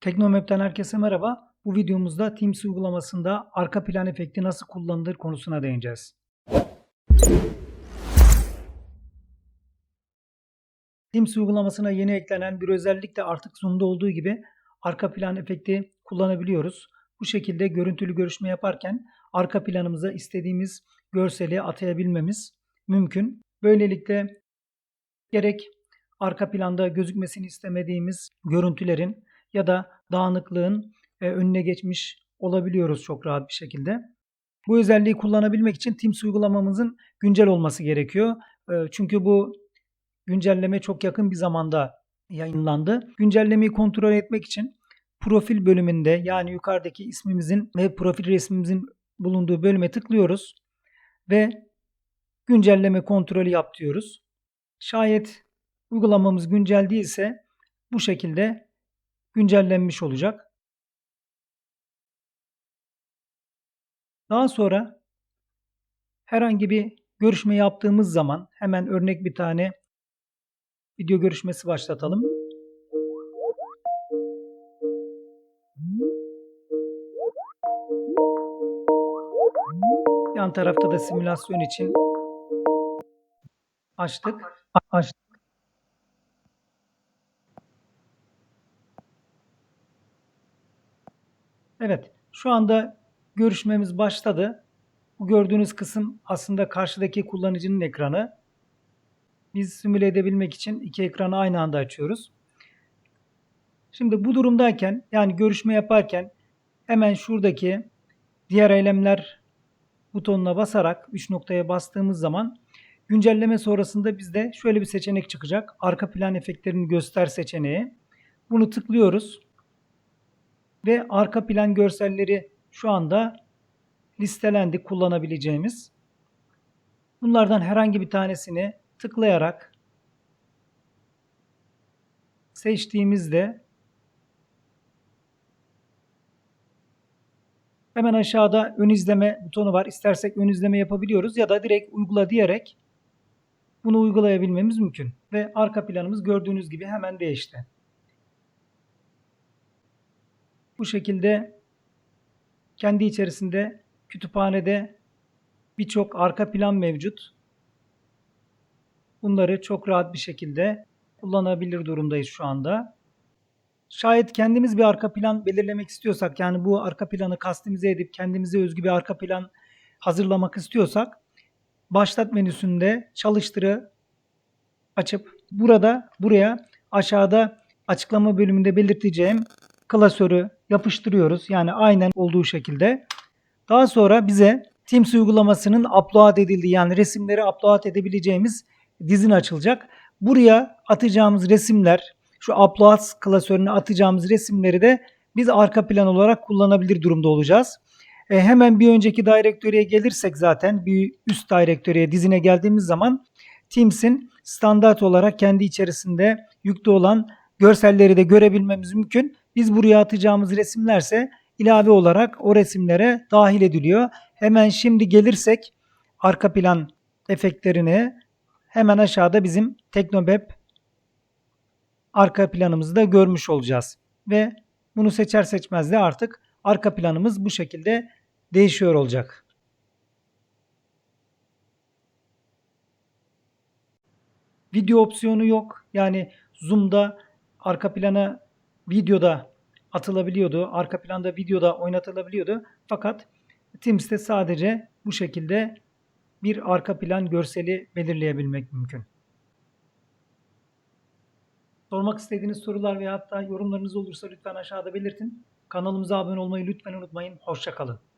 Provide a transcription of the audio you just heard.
Teknomap'ten herkese merhaba. Bu videomuzda Teams uygulamasında arka plan efekti nasıl kullanılır konusuna değineceğiz. Teams uygulamasına yeni eklenen bir özellik de artık Zoom'da olduğu gibi arka plan efekti kullanabiliyoruz. Bu şekilde görüntülü görüşme yaparken arka planımıza istediğimiz görseli atayabilmemiz mümkün. Böylelikle gerek arka planda gözükmesini istemediğimiz görüntülerin ya da dağınıklığın e, önüne geçmiş olabiliyoruz çok rahat bir şekilde. Bu özelliği kullanabilmek için Teams uygulamamızın güncel olması gerekiyor. E, Çünkü bu güncelleme çok yakın bir zamanda yayınlandı. Güncellemeyi kontrol etmek için profil bölümünde yani yukarıdaki ismimizin ve profil resmimizin bulunduğu bölüme tıklıyoruz ve güncelleme kontrolü yap diyoruz. Şayet uygulamamız güncel değilse bu şekilde güncellenmiş olacak. Daha sonra herhangi bir görüşme yaptığımız zaman hemen örnek bir tane video görüşmesi başlatalım. Yan tarafta da simülasyon için açtık. Açtık. Evet, şu anda görüşmemiz başladı. Bu gördüğünüz kısım aslında karşıdaki kullanıcının ekranı. Biz simüle edebilmek için iki ekranı aynı anda açıyoruz. Şimdi bu durumdayken yani görüşme yaparken hemen şuradaki diğer eylemler butonuna basarak 3 noktaya bastığımız zaman güncelleme sonrasında bizde şöyle bir seçenek çıkacak. Arka plan efektlerini göster seçeneği. Bunu tıklıyoruz ve arka plan görselleri şu anda listelendi kullanabileceğimiz. Bunlardan herhangi bir tanesini tıklayarak seçtiğimizde hemen aşağıda ön izleme butonu var. İstersek ön izleme yapabiliyoruz ya da direkt uygula diyerek bunu uygulayabilmemiz mümkün. Ve arka planımız gördüğünüz gibi hemen değişti. Bu şekilde kendi içerisinde kütüphanede birçok arka plan mevcut. Bunları çok rahat bir şekilde kullanabilir durumdayız şu anda. Şayet kendimiz bir arka plan belirlemek istiyorsak yani bu arka planı kastimize edip kendimize özgü bir arka plan hazırlamak istiyorsak başlat menüsünde çalıştırı açıp burada buraya aşağıda açıklama bölümünde belirteceğim klasörü yapıştırıyoruz. Yani aynen olduğu şekilde. Daha sonra bize Teams uygulamasının upload edildiği yani resimleri upload edebileceğimiz dizin açılacak. Buraya atacağımız resimler, şu upload klasörüne atacağımız resimleri de biz arka plan olarak kullanabilir durumda olacağız. E, hemen bir önceki direktöriye gelirsek zaten bir üst direktöriye dizine geldiğimiz zaman Teams'in standart olarak kendi içerisinde yüklü olan görselleri de görebilmemiz mümkün. Biz buraya atacağımız resimlerse ilave olarak o resimlere dahil ediliyor. Hemen şimdi gelirsek arka plan efektlerini hemen aşağıda bizim Teknobep arka planımızı da görmüş olacağız. Ve bunu seçer seçmez de artık arka planımız bu şekilde değişiyor olacak. Video opsiyonu yok. Yani Zoom'da arka plana videoda atılabiliyordu. Arka planda videoda oynatılabiliyordu. Fakat Teams'te sadece bu şekilde bir arka plan görseli belirleyebilmek mümkün. Sormak istediğiniz sorular veya hatta yorumlarınız olursa lütfen aşağıda belirtin. Kanalımıza abone olmayı lütfen unutmayın. Hoşçakalın.